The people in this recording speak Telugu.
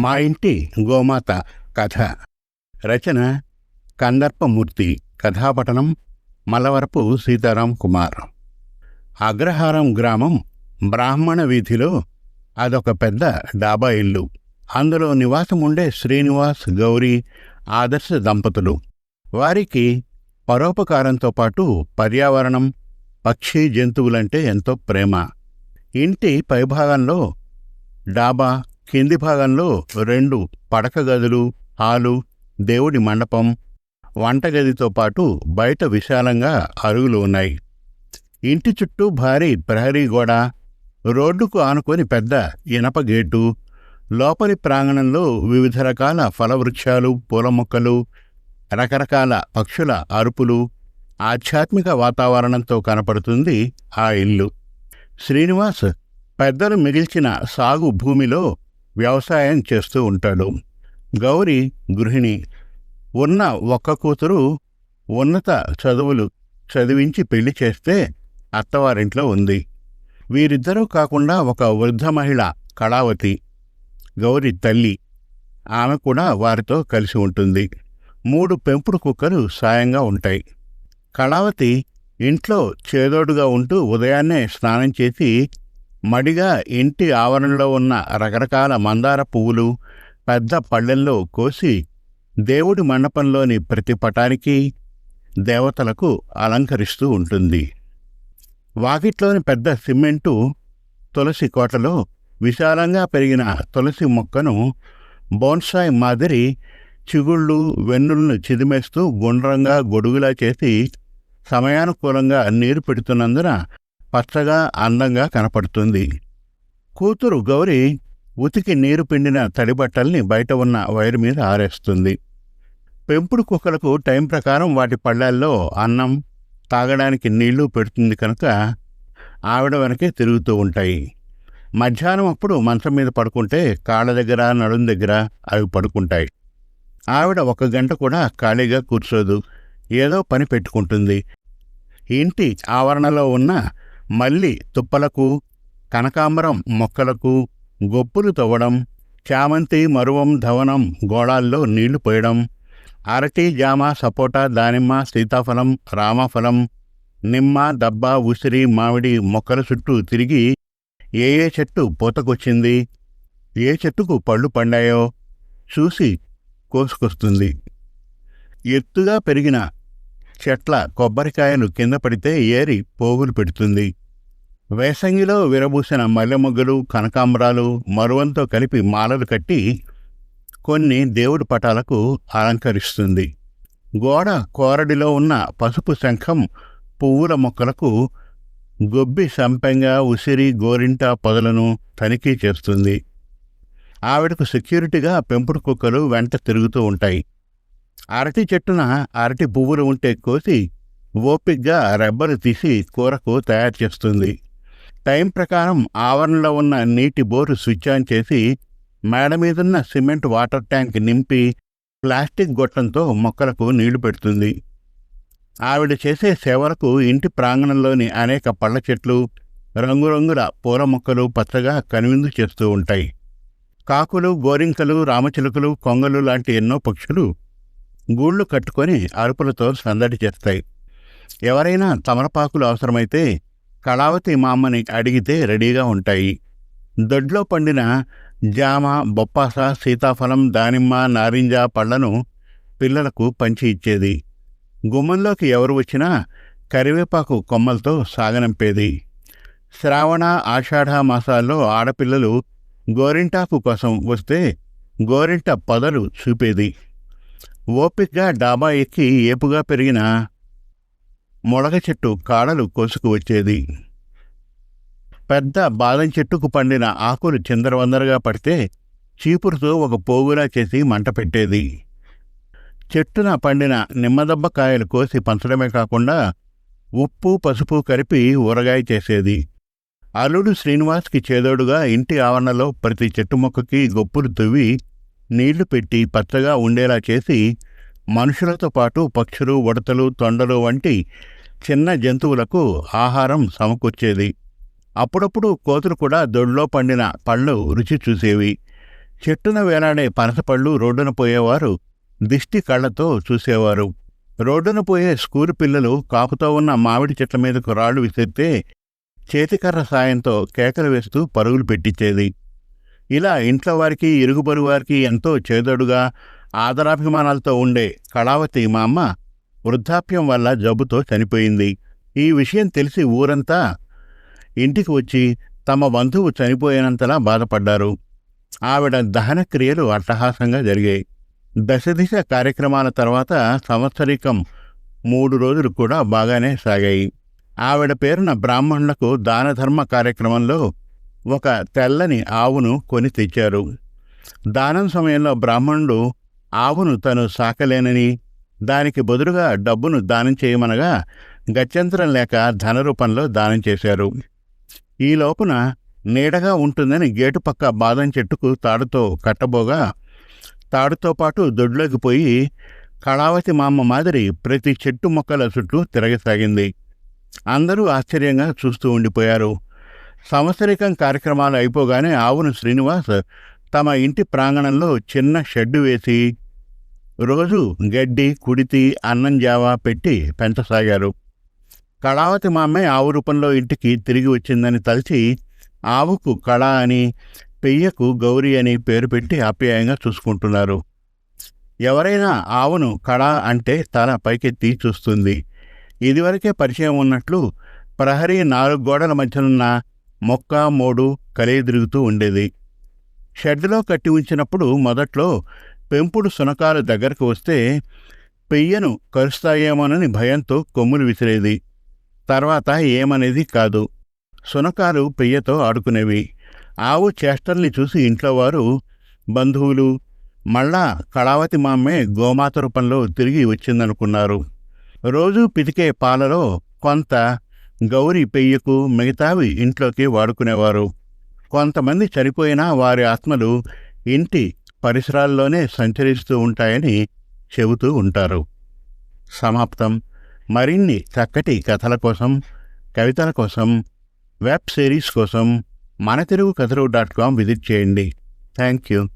మా ఇంటి గోమాత కథ. రచన కందర్పమూర్తి. కథాపటనం మలవరపు సీతారాం కుమార్. అగ్రహారం గ్రామం బ్రాహ్మణ వీధిలో అదొక పెద్ద డాబా ఇల్లు. అందులో నివాసం ఉండే శ్రీనివాస్ గౌరీ ఆదర్శ దంపతులు. వారికి పరోపకారంతో పాటు పర్యావరణం పక్షి జంతువులంటే ఎంతో ప్రేమ. ఇంటి పైభాగంలో డాబా కింది భాగంలో రెండు పడక గదులు హాలు దేవుడి మండపం వంటగదితో పాటు బయట విశాలంగా అరుగులు ఉన్నాయి. ఇంటి చుట్టూ భారీ ప్రహరీ గోడ రోడ్డుకు ఆనుకొని పెద్ద ఇనప గేటు లోపలి ప్రాంగణంలో వివిధ రకాల ఫలవృక్షాలు పూల మొక్కలు రకరకాల పక్షుల అరుపులు ఆధ్యాత్మిక వాతావరణంతో కనపడుతుంది ఆ ఇల్లు. శ్రీనివాస్ పెద్దలు మిగిల్చిన సాగు భూమిలో వ్యవసాయం చేస్తూ ఉంటాడు. గౌరి గృహిణి ఉన్న ఒక్క కూతురు ఉన్నత చదువులు చదివించి పెళ్ళి చేస్తే అత్తవారింట్లో ఉంది. వీరిద్దరూ కాకుండా ఒక వృద్ధ మహిళ కళావతి గౌరి తల్లి. ఆమె కూడా వారితో కలిసి ఉంటుంది. మూడు పెంపుడు కుక్కలు సాయంగా ఉంటాయి. కళావతి ఇంట్లో చేదోడుగా ఉంటూ ఉదయాన్నే స్నానం చేసి మడిగా ఇంటి ఆవరణలో ఉన్న రకరకాల మందార పువ్వులు పెద్ద పళ్ళెల్లో కోసి దేవుడి మండపంలోని ప్రతి పటానికి దేవతలకు అలంకరిస్తూ ఉంటుంది. వాకిట్లోని పెద్ద సిమెంటు తులసి కోటలో విశాలంగా పెరిగిన తులసి మొక్కను బోన్సాయ్ మాదిరి చిగుళ్ళు వెన్నులను చిదిమేస్తూ గుండ్రంగా గొడుగులా చేసి సమయానుకూలంగా నీరు పెడుతున్నందున పచ్చగా అందంగా కనపడుతుంది. కూతురు గౌరి ఉతికి నీరు పిండిన తడి బట్టల్ని బయట ఉన్న వైరు మీద ఆరేస్తుంది. పెంపుడు కుక్కలకు టైం ప్రకారం వాటి పళ్ళాల్లో అన్నం తాగడానికి నీళ్ళు పెడుతుంది కనుక ఆవిడ వెనకే తిరుగుతూ ఉంటాయి. మధ్యాహ్నం అప్పుడు మంచం మీద పడుకుంటే కాళ్ళ దగ్గర నడుం దగ్గర అవి పడుకుంటాయి. ఆవిడ ఒక గంట కూడా ఖాళీగా కూర్చోదు. ఏదో పని పెట్టుకుంటుంది. ఇంటి ఆవరణలో ఉన్న మల్లి తుప్పలకు కనకాంబరం మొక్కలకు గొప్పులు తవ్వడం చామంతి మరువం ధవనం గోళాల్లో నీళ్ళు పోయడం అరటి జామ సపోటా దానిమ్మ సీతాఫలం రామఫలం నిమ్మ దబ్బ ఉసిరి మామిడి మొక్కల చుట్టూ తిరిగి ఏ ఏ చెట్టు పూతకొచ్చింది ఏ చెట్టుకు పళ్ళు పండాయో చూసి కోసుకొస్తుంది. ఎత్తుగా పెరిగిన చెట్ల కొబ్బరికాయలు కింద పడితే ఏరి పోగులు పెడుతుంది. వేసంగిలో విరబూసిన మల్లెమొగ్గలు కనకాంబరాలు మరువంతో కలిపి మాలలు కట్టి కొన్ని దేవుడి పటాలకు అలంకరిస్తుంది. గోడ కోరడిలో ఉన్న పసుపు శంఖం పువ్వుల మొక్కలకు గొబ్బి సంపెంగ ఉసిరి గోరింట పొదలను తనిఖీ చేస్తుంది. ఆవిడకు సెక్యూరిటీగా పెంపుడు కుక్కలు వెంట తిరుగుతూ ఉంటాయి. అరటి చెట్టున అరటి పువ్వులు ఉంటే కోసి ఓపిగ్గా రబ్బరు తీసి కూరకు తయారు చేస్తుంది. టైం ప్రకారం ఆవరణలో ఉన్న నీటి బోరు స్విచ్ ఆన్ చేసి మేడ మీదున్న సిమెంట్ వాటర్ ట్యాంక్ నింపి ప్లాస్టిక్ గొట్టంతో మొక్కలకు నీళ్ళు పెడుతుంది. ఆవిడ చేసే సేవలకు ఇంటి ప్రాంగణంలోని అనేక పళ్ళ చెట్లు రంగురంగుల పూల మొక్కలు పచ్చగా కనువిందు చేస్తూ ఉంటాయి. కాకులు గోరింకలు రామచిలుకలు కొంగలు లాంటి ఎన్నో పక్షులు గూళ్ళు కట్టుకొని అరుపులతో సందడి చేస్తాయి. ఎవరైనా తమలపాకులు అవసరమైతే కళావతి మామని అడిగితే రెడీగా ఉంటాయి. దొడ్లో పండిన జామ బొప్పాస సీతాఫలం దానిమ్మ నారింజ పళ్ళను పిల్లలకు పంచి ఇచ్చేది. గుమ్మంలోకి ఎవరు వచ్చినా కరివేపాకు కొమ్మలతో సాగనంపేది. శ్రావణ ఆషాఢ మాసాల్లో ఆడపిల్లలు గోరింటాకు కోసం వస్తే గోరింట పొదలు చూపేది. ఓపిక్గా డాబా ఎక్కి ఏపుగా పెరిగిన మొడగ చెట్టు కాడలు కోసుకు వచ్చేది. పెద్ద బాదం చెట్టుకు పండిన ఆకులు చిందరవందరగా పడితే చీపురుతో ఒక పోగులా చేసి మంట పెట్టేది. చెట్టున పండిన నిమ్మదబ్బ కాయలు కోసి పంచడమే కాకుండా ఉప్పు పసుపు కలిపి ఊరగాయ చేసేది. అల్లుడు శ్రీనివాస్కి చేదోడుగా ఇంటి ఆవరణలో ప్రతి చెట్టు మొక్కకి గొప్పులు తువ్వి నీళ్ళు పెట్టి పచ్చగా ఉండేలా చేసి మనుషులతో పాటు పక్షులు ఉడతలు తొండలు వంటి చిన్న జంతువులకు ఆహారం సమకూర్చేది. అప్పుడప్పుడు కోతులు కూడా దొడ్లో పండిన పళ్ళు రుచి చూసేవి. చెట్టున వేలాడే పనసపళ్ళు రోడ్డున పోయేవారు దిష్టి కళ్ళతో చూసేవారు. రోడ్డున పోయే స్కూలు పిల్లలు కాపుతో ఉన్న మామిడి చెట్ల మీదకు రాళ్ళు విసిరితే చేతికర్ర సాయంతో కేకలు వేస్తూ పరుగులు పెట్టించేది ఇలా ఇంట్లో వారికి ఇరుగుబొరు వారికి ఎంతో చేదడుగా ఆదరాభిమానాలతో ఉండే కళావతి మా అమ్మ వృద్ధాప్యం వల్ల జబ్బుతో చనిపోయింది. ఈ విషయం తెలిసి ఊరంతా ఇంటికి వచ్చి తమ బంధువు చనిపోయినంతలా బాధపడ్డారు. ఆవిడ దహనక్రియలు అట్టహాసంగా జరిగాయి. దశదిశ కార్యక్రమాల తర్వాత సంవత్సరికం మూడు రోజులు కూడా బాగానే సాగాయి. ఆవిడ పేరున బ్రాహ్మణులకు దానధర్మ కార్యక్రమంలో ఒక తెల్లని ఆవును కొని తెచ్చారు. దానం సమయంలో బ్రాహ్మణుడు ఆవును తను సాకలేనని దానికి బదులుగా డబ్బును దానం చేయమనగా గత్యంతరం లేక ధనరూపంలో దానం చేశారు. ఈ లోపున నీడగా ఉంటుందని గేటు పక్క బాదం చెట్టుకు తాడుతో కట్టబోగా తాడుతో పాటు దొడ్లోకి పోయి కళావతి మామ మాదిరి ప్రతి చెట్టు మొక్కల చుట్టూ తిరగసాగింది. అందరూ ఆశ్చర్యంగా చూస్తూ ఉండిపోయారు. సంవత్సరికం కార్యక్రమాలు అయిపోగానే ఆవును శ్రీనివాస్ తమ ఇంటి ప్రాంగణంలో చిన్న షెడ్డు వేసి రోజు గడ్డి కుడితి అన్నం జావా పెట్టి పెంచసాగారు. కళావతి మామే ఆవు రూపంలో ఇంటికి తిరిగి వచ్చిందని తలిచి ఆవుకు కళ అని పెయ్యకు గౌరీ అని పేరు పెట్టి ఆప్యాయంగా చూసుకుంటున్నారు. ఎవరైనా ఆవును కళ అంటే తల పైకెత్తి చూస్తుంది. ఇదివరకే పరిచయం ఉన్నట్లు ప్రహరీ నాలుగు గోడల మధ్యనున్న మొక్క మోడు కలియదిరుగుతూ ఉండేది. షెడ్లో కట్టి ఉంచినప్పుడు మొదట్లో పెంపుడు సునకాలు దగ్గరకు వస్తే పెయ్యను కరుస్తాయేమోనని భయంతో కొమ్ములు విసిరేది. తర్వాత ఏమనేది కాదు. సునకాలు పెయ్యతో ఆడుకునేవి. ఆవు చేష్టల్ని చూసి ఇంట్లో వారు బంధువులు మళ్ళా కళావతి మామ్మే గోమాత రూపంలో తిరిగి వచ్చిందనుకున్నారు. రోజూ పితికే పాలలో కొంత గౌరీ పెయ్యకు మిగతావి ఇంట్లోకి వాడుకునేవారు. కొంతమంది చనిపోయినా వారి ఆత్మలు ఇంటి పరిసరాల్లోనే సంచరిస్తూ ఉంటాయని చెబుతూ ఉంటారు. సమాప్తం. మరిన్ని చక్కటి కథల కోసం కవితల కోసం వెబ్ సిరీస్ కోసం మన తెలుగు కథలు డాట్ కామ్ విజిట్ చేయండి. Thank you.